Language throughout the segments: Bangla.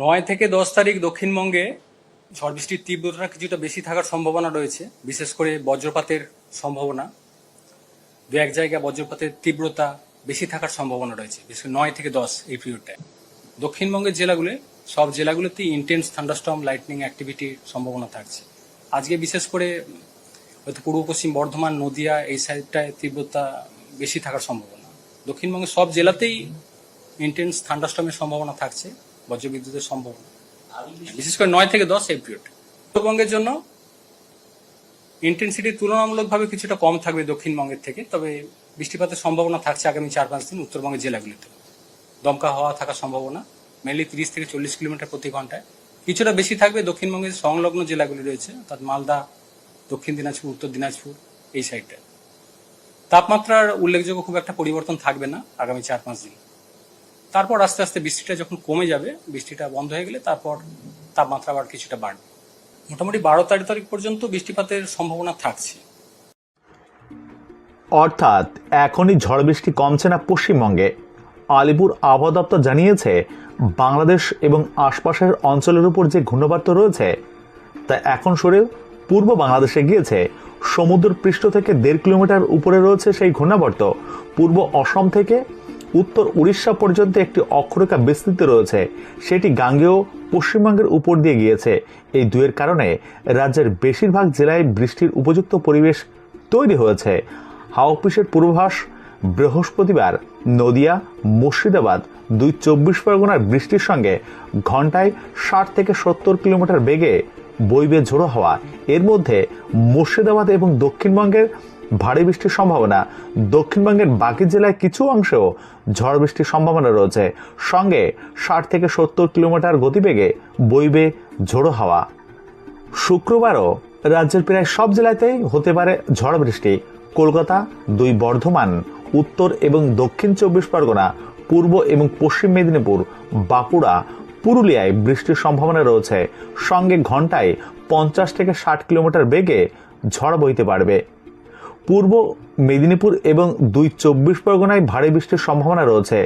নয় থেকে দশ তারিখ দক্ষিণবঙ্গে ঝড় বৃষ্টির তীব্রতা কিছুটা বেশি থাকার সম্ভাবনা রয়েছে, বিশেষ করে বজ্রপাতের সম্ভাবনা। দু এক জায়গায় বজ্রপাতের তীব্রতা বেশি থাকার সম্ভাবনা রয়েছে, বিশেষ করে নয় থেকে দশ এই পিরিয়ডটায় দক্ষিণবঙ্গের জেলাগুলো, সব জেলাগুলোতেই ইন্টেন্স থান্ডারস্টর্ম লাইটনিং অ্যাক্টিভিটির সম্ভাবনা থাকছে। আজকে বিশেষ করে হয়তো পূর্ব পশ্চিম বর্ধমান, নদিয়া এই সাইডটায় তীব্রতা বেশি থাকার সম্ভাবনা। দক্ষিণবঙ্গের সব জেলাতেই ইন্টেন্স থান্ডারস্টর্মের সম্ভাবনা থাকছে। বজ্রবিদ্যুতের সম্ভাবনা। বিশেষ করে নয় থেকে দশ এই পিরিয়ড উত্তরবঙ্গের জন্য ইন্টেন্সিটি তুলনামূলকভাবে কিছুটা কম থাকবে দক্ষিণবঙ্গের থেকে, তবে বৃষ্টিপাতের সম্ভাবনা থাকছে আগামী চার পাঁচ দিন উত্তরবঙ্গের জেলাগুলিতে। দমকা হওয়া থাকার সম্ভাবনা মেনলি তিরিশ থেকে চল্লিশ কিলোমিটার প্রতি ঘন্টায়। কিছুটা বেশি থাকবে দক্ষিণবঙ্গের সংলগ্ন জেলাগুলি রয়েছে, অর্থাৎ মালদা, দক্ষিণ দিনাজপুর, উত্তর দিনাজপুর, এই সাইডটায় তাপমাত্রার উল্লেখযোগ্য খুব একটা পরিবর্তন থাকবে না আগামী চার পাঁচ দিন। তারপর আস্তে আস্তে বৃষ্টিটা যখন কমে যাবে, বৃষ্টিটা বন্ধ হয়ে গেলে তারপর তাপমাত্রা আবার কিছুটা বাড়বে। মোটামুটি বারো তারিখ তারিখ পর্যন্ত বৃষ্টিপাতের সম্ভাবনা থাকছে। অর্থাৎ এখনই ঝড় বৃষ্টি কমছে না পশ্চিমবঙ্গে। আলিপুর আবহাওয়া দপ্তর জানিয়েছে, বাংলাদেশ এবং আশপাশের অঞ্চলের উপর যে ঘূর্ণবার্ত রয়েছে, তা এখন সরে পূর্ব বাংলাদেশে গিয়েছে। সমুদ্র পৃষ্ঠ থেকে দেড় কিলোমিটার উপরে রয়েছে সেই ঘূর্ণাবর্ত। পূর্ব অসম থেকে উত্তর উড়িষ্যা পর্যন্ত একটি অক্ষরেখা বিস্তৃত রয়েছে। সেটি গাঙ্গেয় পশ্চিমবঙ্গের উপর দিয়ে গিয়েছে। এই দুয়ের কারণে রাজ্যের বেশিরভাগ জেলায় বৃষ্টির উপযুক্ত পরিবেশ তৈরি হয়েছে। হাওয়া অফিসের পূর্বাভাস, বৃহস্পতিবার নদিয়া, মুর্শিদাবাদ দুই চব্বিশ পরগনার বৃষ্টির সঙ্গে ঘন্টায় ষাট থেকে সত্তর কিলোমিটার বেগে বইবে ঝোড়ো হওয়া। এর মধ্যে মুর্শিদাবাদ এবং দক্ষিণবঙ্গের ভারী বৃষ্টির সম্ভাবনা। দক্ষিণবঙ্গের বাকি জেলায় কিছু অংশেও ঝড় বৃষ্টির সম্ভাবনা রয়েছে। সঙ্গে ষাট থেকে সত্তর কিলোমিটার গতিবেগে বইবে ঝোড়ো হাওয়া। শুক্রবারও রাজ্যের প্রায় সব জেলাতেই হতে পারে ঝড় বৃষ্টি। কলকাতা, দুই বর্ধমান, উত্তর এবং দক্ষিণ চব্বিশ পরগনা, পূর্ব এবং পশ্চিম মেদিনীপুর, বাঁকুড়া, পুরুলিয়ায় বৃষ্টির সম্ভাবনা রয়েছে। সঙ্গে ঘন্টায় পঞ্চাশ থেকে ষাট কিলোমিটার বেগে ঝড় বইতে পারবে। পূর্ব মেদিনীপুর এবং দুই চব্বিশ পরগনায় ভারী বৃষ্টির সম্ভাবনা রয়েছে।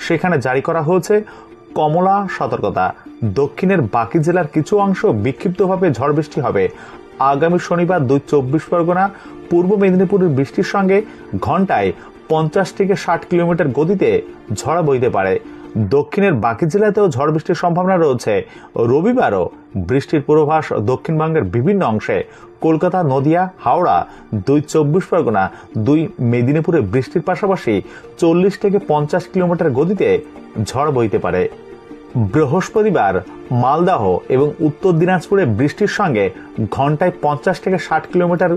সেখানে জারি করা হয়েছে কমলা সতর্কতা। দক্ষিণের বাকি জেলার কিছু অংশ বিক্ষিপ্তভাবে ঝড় বৃষ্টি হবে। আগামী শনিবার দুই চব্বিশ পরগনা, পূর্ব মেদিনীপুরের বৃষ্টির সঙ্গে ঘন্টায় পঞ্চাশ থেকে ষাট কিলোমিটার গতিতে ঝড় বইতে পারে। দক্ষিণের বাকি জেলাতেও ঝড় বৃষ্টির সম্ভাবনা রয়েছে। রবিবারও বৃষ্টির পূর্বাভাস দক্ষিণবঙ্গের বিভিন্ন অংশে। কলকাতা, নদিয়া, হাওড়া, দুই চব্বিশ পরগনা, দুই মেদিনীপুরে বৃষ্টির পাশাপাশি চল্লিশ থেকে পঞ্চাশ কিলোমিটার গতিতে ঝড় বইতে পারে। বৃহস্পতিবার মালদাহ এবং উত্তর দিনাজপুরে বৃষ্টির সঙ্গে ঘন্টায় পঞ্চাশ থেকে ষাট কিলোমিটার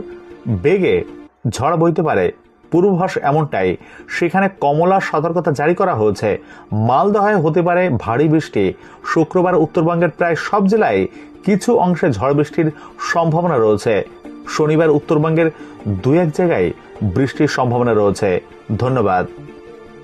বেগে ঝড় বইতে পারে। পূর্বাভাস এমনটাই। সেখানে কমলা সতর্কতা জারি করা হয়েছে। মালদহায় হতে পারে ভারী বৃষ্টি। শুক্রবার উত্তরবঙ্গের প্রায় সব জেলায় কিছু অংশে ঝড় বৃষ্টির সম্ভাবনা রয়েছে। শনিবার উত্তরবঙ্গের দু এক জায়গায় বৃষ্টির সম্ভাবনা রয়েছে। ধন্যবাদ।